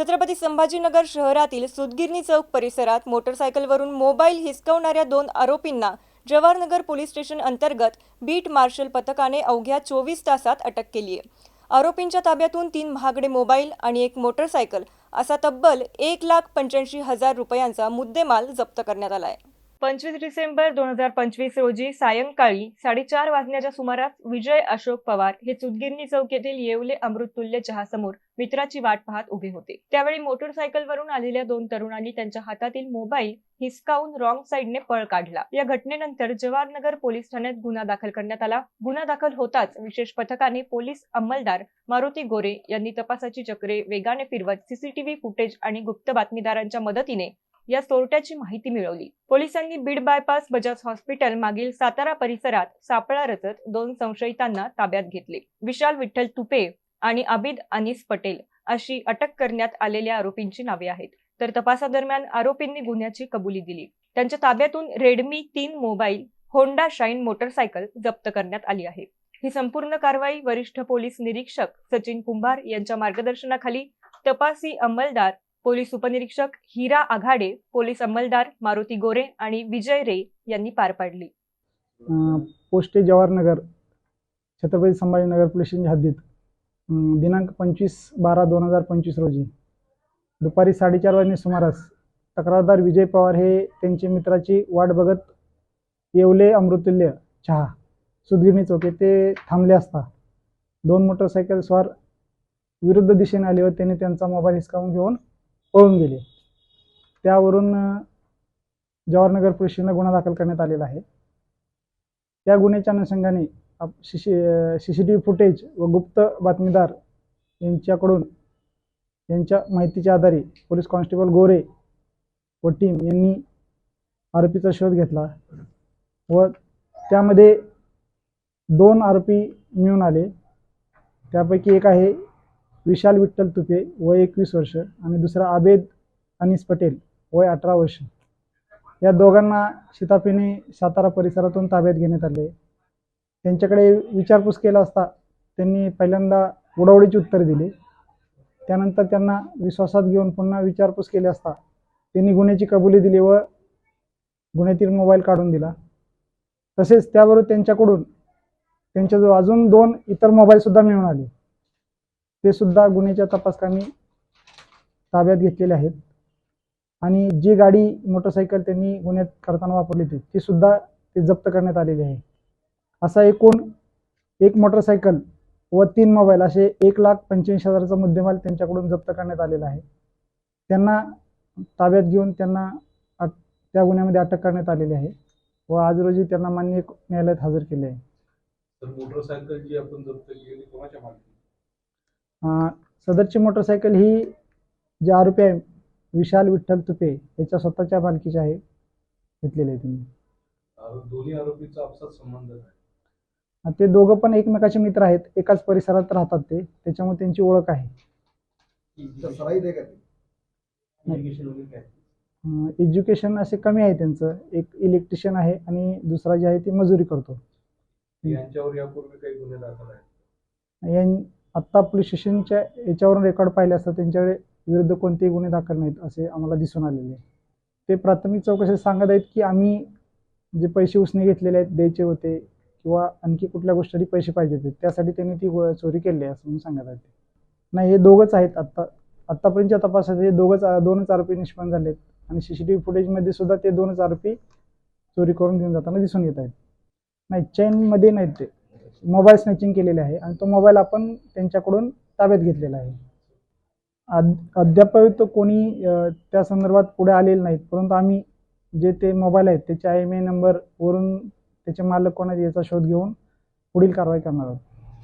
छत्रपती संभाजीनगर शहरातील सुदगिरणी चौक परिसरात मोटरसायकलवरून मोबाईल हिसकवणाऱ्या दोन आरोपींना जवाहरनगर पोलीस स्टेशन अंतर्गत बीट मार्शल पथकाने अवघ्या चोवीस तासात अटक केली आहे. आरोपींच्या ताब्यातून तीन महागडे मोबाईल आणि एक मोटरसायकल असा तब्बल एक लाख पंच्याऐंशी हजार रुपयांचा मुद्देमाल जप्त करण्यात आला आहे. पंचवीस डिसेंबर दोन हजार पंचवीस रोजी सायंकाळी साडेचार वाजण्याच्या सुमारास विजय अशोक पवार हे चुदगिरणी चौक येथील येवले अमृततुल्य चहासमोर मित्राची वाट पाहत उभे होते. त्यावेळी मोटरसायकलवरून आलेल्या दोन तरुणांनी त्यांच्या हातातील मोबाईल हिसकावून रॉंग साईडने पळ काढला. या घटनेनंतर जवाहरनगर पोलीस ठाण्यात गुन्हा दाखल करण्यात आला. गुन्हा दाखल होताच विशेष पथकाने पोलीस अंमलदार मारुती गोरे यांनी तपासाची चक्रे वेगाने फिरवत सीसीटीव्ही फुटेज आणि गुप्त बातमीदारांच्या मदतीने या चोरट्याची माहिती मिळवली. पोलिसांनी बीड बायपास बजाज हॉस्पिटल मागील सातारा परिसरात सापळा रचत दोन संशयितांना ताब्यात घेतले. विशाल विठ्ठल तुपे आणि आबिद अनिस पटेल अशी अटक करण्यात आलेल्या आरोपींची नावे आहेत. तर तपासादरम्यान आरोपींनी गुन्ह्याची कबुली दिली. त्यांच्या ताब्यातून रेडमी तीन मोबाईल होंडा शाईन मोटरसायकल जप्त करण्यात आली आहे. ही संपूर्ण कारवाई वरिष्ठ पोलीस निरीक्षक सचिन कुंभार यांच्या मार्गदर्शनाखाली तपासी अंमलदार पोलीस उपनिरीक्षक हिरा आघाडे पोलीस अंमलदार मारुती गोरे आणि विजय रे यांनी पार पाडली. पोस्टे जवाहरनगर छत्रपती संभाजीनगर पोलीस स्टेशनच्या हद्दीत दिनांक पंचवीस बारा दोन हजार पंचवीस रोजी दुपारी साडेचार वाजने सुमारास तक्रारदार विजय पवार हे त्यांच्या मित्राची वाट बघत येवले अमृतुल्य चहा सुदगिरणी चौक येथे थांबले असता दोन मोटरसायकल स्वार विरुद्ध दिशेने आले व त्यांनी त्यांचा मोबाईल हिसकावून घेऊन पळून गेले. त्यावरून जवाहरनगर पोलीस गुन्हा दाखल करण्यात आलेला आहे. त्या गुन्ह्याच्या अनुषंगाने C C T V footage व गुप्त बातमीदार यांच्याकडून यांच्या माहितीच्या आधारे पोलीस कॉन्स्टेबल गोरे व टीम यांनी आरोपीचा शोध घेतला व त्यामध्ये दोन आरोपी मिळून आले. त्यापैकी एक आहे विशाल विठ्ठल तुपे वय एकवीस वर्ष आणि दुसरा आबेद अनिस पटेल वय अठरा वर्ष. या दोघांना शिताफीने सातारा परिसरातून ताब्यात घेण्यात आले. त्यांच्याकडे विचारपूस केला असता त्यांनी पहिल्यांदा उडवडीची उत्तर दिली. त्यानंतर त्यांना विश्वासात घेऊन पुन्हा विचारपूस केली असता त्यांनी गुन्ह्याची कबुली दिली व गुन्ह्यातील मोबाईल काढून दिला. तसेच त्याबरोबर त्यांच्याकडून त्यांच्याजवळ अजून दोन इतर मोबाईलसुद्धा मिळून आले. ते सुद्धा गुन्ह्याच्या तपासकांनी ताब्यात घेतलेले आहेत. आणि जी गाडी मोटरसायकल त्यांनी गुन्ह्यात करताना वापरली होती ती सुद्धा ते जप्त करण्यात आलेली आहे. असा एकूण एक मोटरसायकल व तीन मोबाईल असे एक लाख पंच्याऐंशी हजाराचा मुद्देमाल त्यांच्याकडून जप्त करण्यात आलेला आहे. त्यांना ताब्यात घेऊन त्यांना त्या गुन्ह्यामध्ये अटक करण्यात आलेली आहे व आज रोजी त्यांना मान्य न्यायालयात हजर केले आहे. मोटरसायकल जी आपण जप्त केली कोणाच्या सदरची मोटरसायकल ही जे आरोपी आहे विशाल विठ्ठल तुपे याच्या स्वतःच्या मालकीची आहे घेतलेली आहे त्यांनी. आरो- दोन्ही आरोपीचा आपसात संबंध आहे आणि ते दोघं पण एकमेकाचे मित्र आहेत एकाच परिसरात राहतात ते त्याच्यामुळे त्यांची ओळख आहे. एज्युकेशन असे कमी आहे त्यांचं. एक इलेक्ट्रिशियन आहे आणि दुसरा जे आहे ते मजुरी करतो. यांच्यावर यापूर्वी काही गुन्हे दाखल आहेत? आत्ता पोलीस स्टेशनच्या याच्यावरून रेकॉर्ड पाहिले असता त्यांच्याकडे विरुद्ध कोणतेही गुन्हे दाखल नाहीत असे आम्हाला दिसून आलेले. ते प्राथमिक चौकशीत सांगत आहेत की आम्ही जे पैसे उसने घेतलेले आहेत द्यायचे होते किंवा आणखी कुठल्या गोष्टीसाठी पैसे पाहिजे होते त्यासाठी त्यांनी ती गो- चोरी केली आहे असं म्हणून सांगत आहेत नाही हे दोघंच आहेत. आत्ता आत्तापर्यंतच्या तपासात हे दोघंच दोनच आरोपी निष्पन्न झालेत आणि सी सी टी व्ही फुटेजमध्ये सुद्धा ते दोनच आरोपी चोरी करून घेऊन जाताना दिसून येत आहेत. नाही चेनमध्ये नाहीत ते. मोबाईल स्नॅचिंग केलेले आहे आणि तो मोबाईल आपण त्यांच्याकडून ताब्यात घेतलेला आहे. अद्याप तो कोणी त्या संदर्भात पुढे आलेले नाहीत. परंतु आम्ही जे ते मोबाईल आहेत त्याचे आय एम ए नंबरवरून त्याचे मालक कोण आहेत याचा शोध घेऊन पुढील कारवाई करणार आहोत.